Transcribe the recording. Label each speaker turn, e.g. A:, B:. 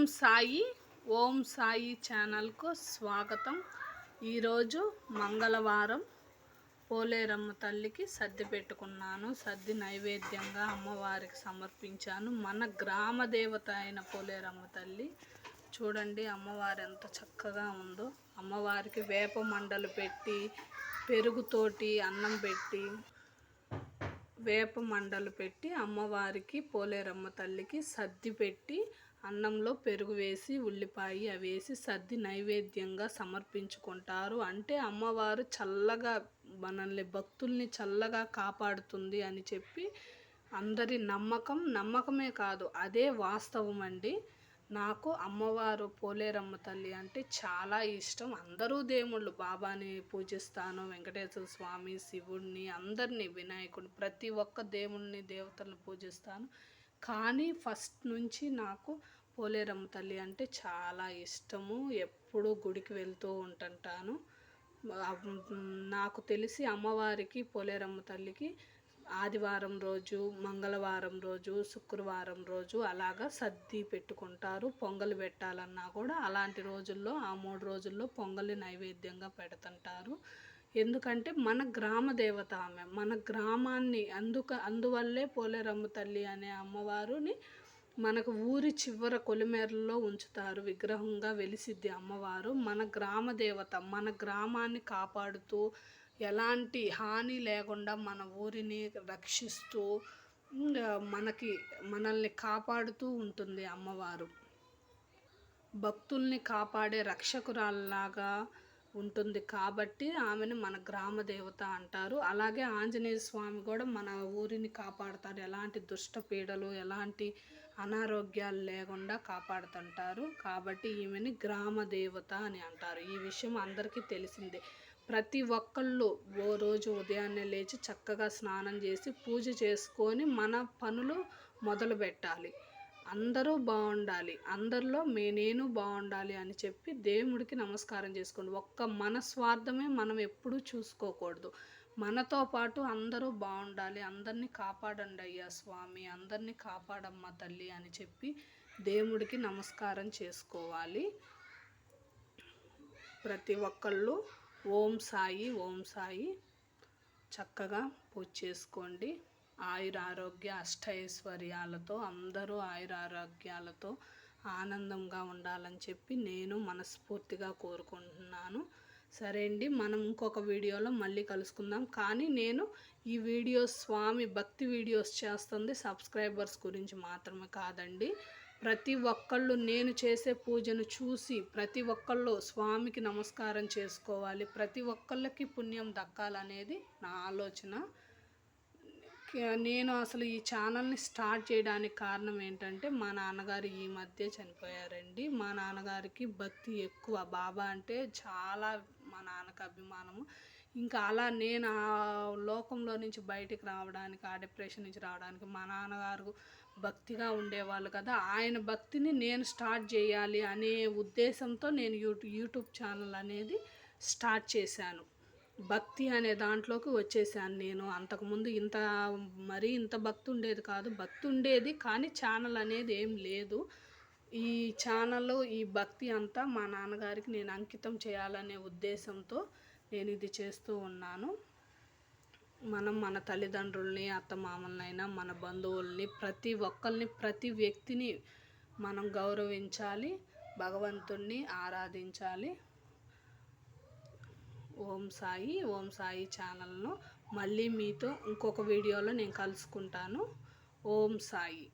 A: ఓం సాయి ఓం సాయి ఛానల్కు స్వాగతం. ఈరోజు మంగళవారం పోలేరమ్మ తల్లికి సర్ది పెట్టుకున్నాను. సర్ది నైవేద్యంగా అమ్మవారికి సమర్పించాను. మన గ్రామ దేవత అయిన పోలేరమ్మ తల్లి చూడండి అమ్మవారు ఎంత చక్కగా ఉందో. అమ్మవారికి వేప మండలు పెట్టి పెరుగుతోటి అన్నం పెట్టి వేప మండలు పెట్టి అమ్మవారికి పోలేరమ్మ తల్లికి సర్ది పెట్టి అన్నంలో పెరుగు వేసి ఉల్లిపాయ అవి వేసి సర్ది నైవేద్యంగా సమర్పించుకుంటారు. అంటే అమ్మవారు చల్లగా మనల్ని భక్తుల్ని చల్లగా కాపాడుతుంది అని చెప్పి అందరి నమ్మకం నమ్మకమే కాదు అదే వాస్తవం అండి. నాకు అమ్మవారు పోలేరమ్మ తల్లి అంటే చాలా ఇష్టం. అందరూ దేవుళ్ళు బాబాని పూజిస్తాను వెంకటేశ్వర స్వామి శివుడిని అందరినీ వినాయకుడిని ప్రతి ఒక్క దేవుణ్ణి దేవతలను పూజిస్తాను. కానీ ఫస్ట్ నుంచి నాకు పోలేరమ్మ తల్లి అంటే చాలా ఇష్టము. ఎప్పుడూ గుడికి వెళ్తూ ఉంటుంటాను. నాకు తెలిసి అమ్మవారికి పోలేరమ్మ తల్లికి ఆదివారం రోజు మంగళవారం రోజు శుక్రవారం రోజు అలాగా సర్ది పెట్టుకుంటారు. పొంగలి పెట్టాలన్నా కూడా అలాంటి రోజుల్లో ఆ మూడు రోజుల్లో పొంగలి నైవేద్యంగా పెడుతుంటారు. ఎందుకంటే మన గ్రామ దేవత ఆమె. మన గ్రామాన్ని అందుక అందువల్లే పోలేరమ్మ తల్లి అనే అమ్మవారుని మనకు ఊరి చివర కొలిమేరలో ఉంచుతారు. విగ్రహంగా వెలిసిద్ది అమ్మవారు. మన గ్రామ దేవత మన గ్రామాన్ని కాపాడుతూ ఎలాంటి హాని లేకుండా మన ఊరిని రక్షిస్తూ మనకి మనల్ని కాపాడుతూ ఉంటుంది అమ్మవారు. భక్తుల్ని కాపాడే రక్షకురాల్లాగా ఉంటుంది కాబట్టి ఆమెను మన గ్రామ దేవత అంటారు. అలాగే ఆంజనేయ స్వామి కూడా మన ఊరిని కాపాడుతారు. ఎలాంటి దుష్ట పీడలు ఎలాంటి అనారోగ్యాలు లేకుండా కాపాడుతుంటారు. కాబట్టి ఈమెని గ్రామ దేవత అని అంటారు. ఈ విషయం అందరికీ తెలిసిందే. ప్రతి ఒక్కళ్ళు ఓ రోజు ఉదయాన్నే లేచి చక్కగా స్నానం చేసి పూజ చేసుకొని మన పనులు మొదలు పెట్టాలి. అందరూ బాగుండాలి అందరిలో మే నేను బాగుండాలి అని చెప్పి దేవుడికి నమస్కారం చేసుకోండి. ఒక్క మన స్వార్థమే మనం ఎప్పుడూ చూసుకోకూడదు. మనతో పాటు అందరూ బాగుండాలి అందరినీ కాపాడండి అయ్యా స్వామి. అందరినీ కాపాడమ్మ తల్లి అని చెప్పి దేవుడికి నమస్కారం చేసుకోవాలి. ప్రతి ఒక్కళ్ళు ఓం సాయి ఓం సాయి. చక్కగా పూజ చేసుకోండి. ఆయుర ఆరోగ్య అష్టైశ్వర్యాలతో అందరూ ఆయుర ఆరోగ్యాలతో ఆనందంగా ఉండాలని చెప్పి నేను మనస్ఫూర్తిగా కోరుకుంటున్నాను. సరే అండి మనం ఇంకొక వీడియోలో మళ్ళీ కలుసుకుందాం. కానీ నేను ఈ వీడియోస్ స్వామి భక్తి వీడియోస్ చేస్తుంది సబ్స్క్రైబర్స్ గురించి మాత్రమే కాదండి. ప్రతి ఒక్కళ్ళు నేను చేసే పూజను చూసి ప్రతి ఒక్కళ్ళు స్వామికి నమస్కారం చేసుకోవాలి. ప్రతి ఒక్కళ్ళకి పుణ్యం దక్కాలనేది నా ఆలోచన. నేను అసలు ఈ ఛానల్ని స్టార్ట్ చేయడానికి కారణం ఏంటంటే మా నాన్నగారు ఈ మధ్య చనిపోయారండి. మా నాన్నగారికి భక్తి ఎక్కువ. బాబా అంటే చాలా మా నాన్నకు అభిమానము. ఇంకా అలా నేను ఆ లోకంలో నుంచి బయటికి రావడానికి ఆ డిప్రెషన్ నుంచి రావడానికి మా నాన్నగారు భక్తిగా ఉండేవాళ్ళు కదా. ఆయన భక్తిని నేను స్టార్ట్ చేయాలి అనే ఉద్దేశంతో నేను యూట్యూబ్ యూట్యూబ్ ఛానల్ అనేది స్టార్ట్ చేశాను. భక్తి అనే దాంట్లోకి వచ్చేసాను నేను. అంతకుముందు ఇంత మరీ ఇంత భక్తి ఉండేది కాదు. భక్తి ఉండేది కానీ ఛానల్ అనేది ఏం లేదు. ఈ ఛానల్ ఈ భక్తి అంతా మా నాన్నగారికి నేను అంకితం చేయాలనే ఉద్దేశంతో నేను ఇది చేస్తూ ఉన్నాను. మనం మన తల్లిదండ్రుల్ని అత్తమామలనైనా మన బంధువుల్ని ప్రతి ఒక్కరిని ప్రతి వ్యక్తిని మనం గౌరవించాలి భగవంతుణ్ణి ఆరాధించాలి. ఓం సాయి ఓం సాయి ఛానల్ను మళ్ళీ మీతో ఇంకొక వీడియోలో నేను కలుసుకుంటాను. ఓం సాయి.